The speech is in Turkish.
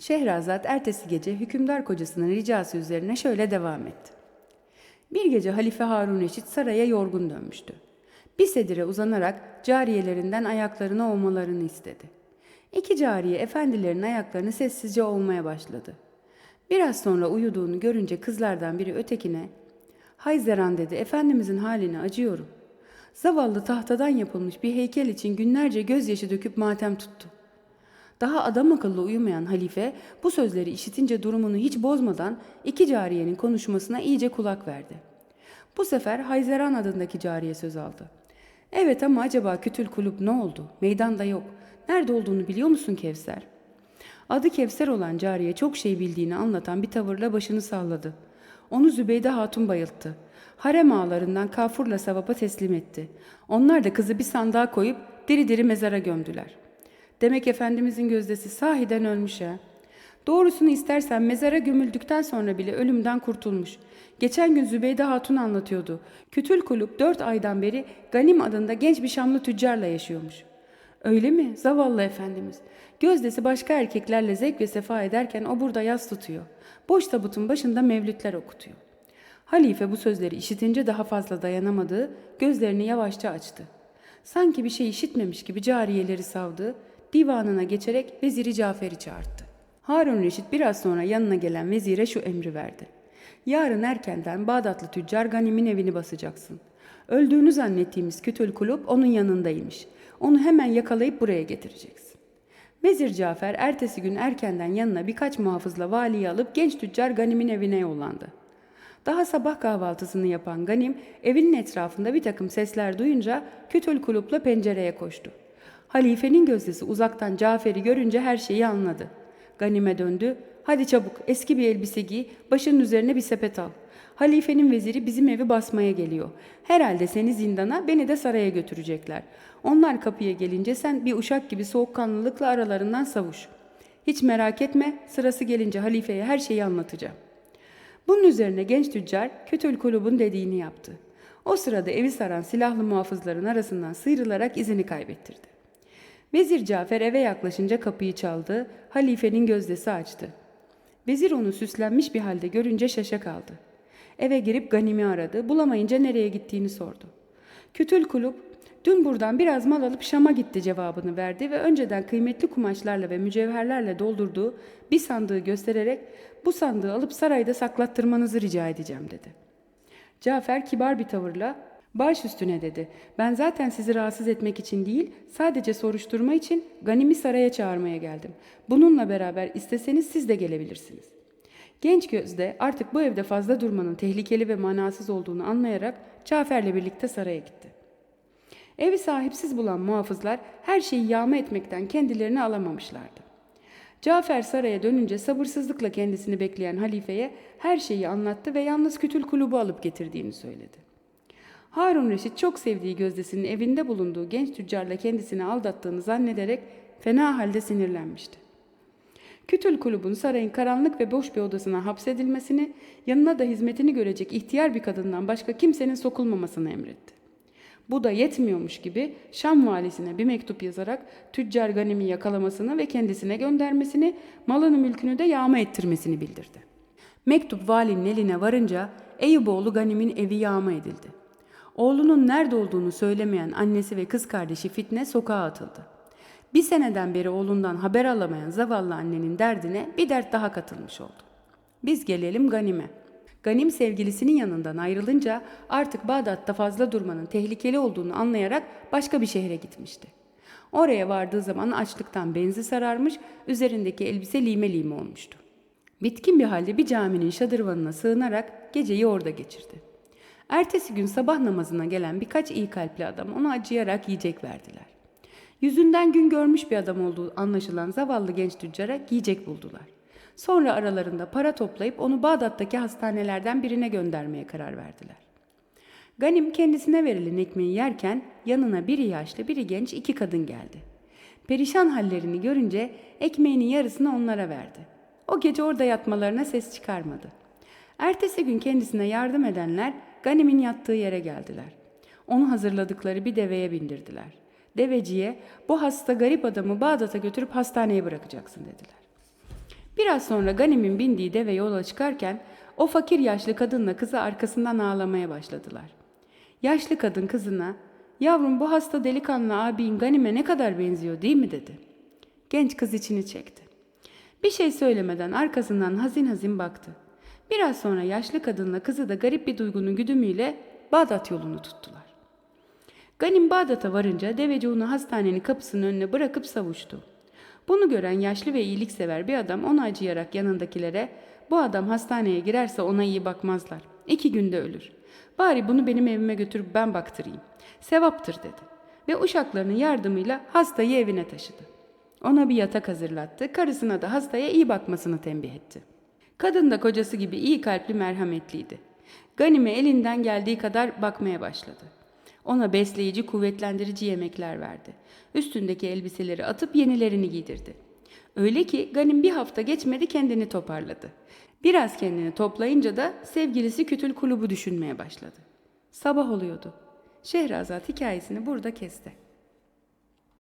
Şehrazat ertesi gece hükümdar kocasının ricası üzerine şöyle devam etti. Bir gece Halife Harun Reşit saraya yorgun dönmüştü. Bir sedire uzanarak cariyelerinden ayaklarını ovmalarını istedi. İki cariye efendilerin ayaklarını sessizce ovmaya başladı. Biraz sonra uyuduğunu görünce kızlardan biri ötekine ''Hay Zeran'' dedi ''Efendimizin haline acıyorum.'' Zavallı tahtadan yapılmış bir heykel için günlerce gözyaşı döküp matem tuttu. Daha adam akıllı uyumayan halife bu sözleri işitince durumunu hiç bozmadan iki cariyenin konuşmasına iyice kulak verdi. Bu sefer Hayzeran adındaki cariye söz aldı. Evet ama acaba Kütül Kulüp ne oldu? Meydanda yok. Nerede olduğunu biliyor musun Kevser? Adı Kevser olan cariye çok şey bildiğini anlatan bir tavırla başını salladı. Onu Zübeyde Hatun bayılttı. Harem ağalarından kafurla sevapa teslim etti. Onlar da kızı bir sandığa koyup diri diri mezara gömdüler. Demek Efendimizin gözdesi sahiden ölmüş ha. Doğrusunu istersen mezara gömüldükten sonra bile ölümden kurtulmuş. Geçen gün Zübeyde Hatun anlatıyordu. Kütül Kulüp dört aydan beri Ganim adında genç bir Şamlı tüccarla yaşıyormuş. Öyle mi? Zavallı Efendimiz. Gözdesi başka erkeklerle zevk ve sefa ederken o burada yas tutuyor. Boş tabutun başında mevlütler okutuyor. Halife bu sözleri işitince daha fazla dayanamadı, gözlerini yavaşça açtı. Sanki bir şey işitmemiş gibi cariyeleri savdı, divanına geçerek Veziri Cafer'i çağırdı. Harun Reşit biraz sonra yanına gelen vezire şu emri verdi. Yarın erkenden Bağdatlı tüccar Ganim'in evini basacaksın. Öldüğünü zannettiğimiz Kütül Kulüp onun yanındaymış. Onu hemen yakalayıp buraya getireceksin. Vezir Cafer ertesi gün erkenden yanına birkaç muhafızla valiyi alıp genç tüccar Ganim'in evine yollandı. Daha sabah kahvaltısını yapan Ganim evinin etrafında bir takım sesler duyunca Kütül Kulüp'le pencereye koştu. Halifenin gözdesi uzaktan Cafer'i görünce her şeyi anladı. Ganim'e döndü. Hadi çabuk eski bir elbise giy, başının üzerine bir sepet al. Halifenin veziri bizim evi basmaya geliyor. Herhalde seni zindana, beni de saraya götürecekler. Onlar kapıya gelince sen bir uşak gibi soğukkanlılıkla aralarından savuş. Hiç merak etme, sırası gelince halifeye her şeyi anlatacağım. Bunun üzerine genç tüccar Kötül Kulüb'ün dediğini yaptı. O sırada evi saran silahlı muhafızların arasından sıyrılarak izini kaybettirdi. Vezir Cafer eve yaklaşınca kapıyı çaldı, halifenin gözdesi açtı. Vezir onu süslenmiş bir halde görünce şaşa kaldı. Eve girip Ganim'i aradı, bulamayınca nereye gittiğini sordu. Kütül Kulüp, dün buradan biraz mal alıp Şam'a gitti cevabını verdi ve önceden kıymetli kumaşlarla ve mücevherlerle doldurduğu bir sandığı göstererek bu sandığı alıp sarayda saklattırmanızı rica edeceğim dedi. Cafer kibar bir tavırla Baş üstüne dedi. Ben zaten sizi rahatsız etmek için değil, sadece soruşturma için Ganim'i saraya çağırmaya geldim. Bununla beraber isteseniz siz de gelebilirsiniz. Genç gözde artık bu evde fazla durmanın tehlikeli ve manasız olduğunu anlayarak Cafer'le birlikte saraya gitti. Evi sahipsiz bulan muhafızlar her şeyi yağma etmekten kendilerini alamamışlardı. Cafer saraya dönünce sabırsızlıkla kendisini bekleyen halifeye her şeyi anlattı ve yalnız kütül kulubu alıp getirdiğini söyledi. Harun Reşit çok sevdiği gözdesinin evinde bulunduğu genç tüccarla kendisini aldattığını zannederek fena halde sinirlenmişti. Kütül kulübün sarayın karanlık ve boş bir odasına hapsedilmesini, yanına da hizmetini görecek ihtiyar bir kadından başka kimsenin sokulmamasını emretti. Bu da yetmiyormuş gibi Şam valisine bir mektup yazarak tüccar Ganim'i yakalamasını ve kendisine göndermesini, malını mülkünü de yağma ettirmesini bildirdi. Mektup valinin eline varınca Eyüboğlu Ganim'in evi yağma edildi. Oğlunun nerede olduğunu söylemeyen annesi ve kız kardeşi Fitne sokağa atıldı. Bir seneden beri oğlundan haber alamayan zavallı annenin derdine bir dert daha katılmış oldu. Biz gelelim Ganim'e. Ganim sevgilisinin yanından ayrılınca artık Bağdat'ta fazla durmanın tehlikeli olduğunu anlayarak başka bir şehre gitmişti. Oraya vardığı zaman açlıktan benzi sararmış, üzerindeki elbise lime lime olmuştu. Bitkin bir halde bir caminin şadırvanına sığınarak geceyi orada geçirdi. Ertesi gün sabah namazına gelen birkaç iyi kalpli adam ona acıyarak yiyecek verdiler. Yüzünden gün görmüş bir adam olduğu anlaşılan zavallı genç tüccara yiyecek buldular. Sonra aralarında para toplayıp onu Bağdat'taki hastanelerden birine göndermeye karar verdiler. Ganim kendisine verilen ekmeği yerken yanına biri yaşlı biri genç iki kadın geldi. Perişan hallerini görünce ekmeğinin yarısını onlara verdi. O gece orada yatmalarına ses çıkarmadı. Ertesi gün kendisine yardım edenler Ganim'in yattığı yere geldiler. Onu hazırladıkları bir deveye bindirdiler. Deveciye bu hasta garip adamı Bağdat'a götürüp hastaneye bırakacaksın dediler. Biraz sonra Ganim'in bindiği deve yola çıkarken o fakir yaşlı kadınla kızı arkasından ağlamaya başladılar. Yaşlı kadın kızına, yavrum bu hasta delikanlı abin Ganim'e ne kadar benziyor değil mi dedi. Genç kız içini çekti. Bir şey söylemeden arkasından hazin hazin baktı. Biraz sonra yaşlı kadınla kızı da garip bir duygunun güdümüyle Bağdat yolunu tuttular. Ganim Bağdat'a varınca deveci onu hastanenin kapısının önüne bırakıp savuştu. Bunu gören yaşlı ve iyiliksever bir adam ona acıyarak yanındakilere bu adam hastaneye girerse ona iyi bakmazlar. İki günde ölür. Bari bunu benim evime götürüp ben baktırayım. Sevaptır dedi. Ve uşaklarının yardımıyla hastayı evine taşıdı. Ona bir yatak hazırlattı. Karısına da hastaya iyi bakmasını tembih etti. Kadın da kocası gibi iyi kalpli merhametliydi. Ganim'e elinden geldiği kadar bakmaya başladı. Ona besleyici, kuvvetlendirici yemekler verdi. Üstündeki elbiseleri atıp yenilerini giydirdi. Öyle ki Ganim bir hafta geçmedi kendini toparladı. Biraz kendini toplayınca da sevgilisi Kütül Kulub'u düşünmeye başladı. Sabah oluyordu. Şehrazat hikayesini burada kesti.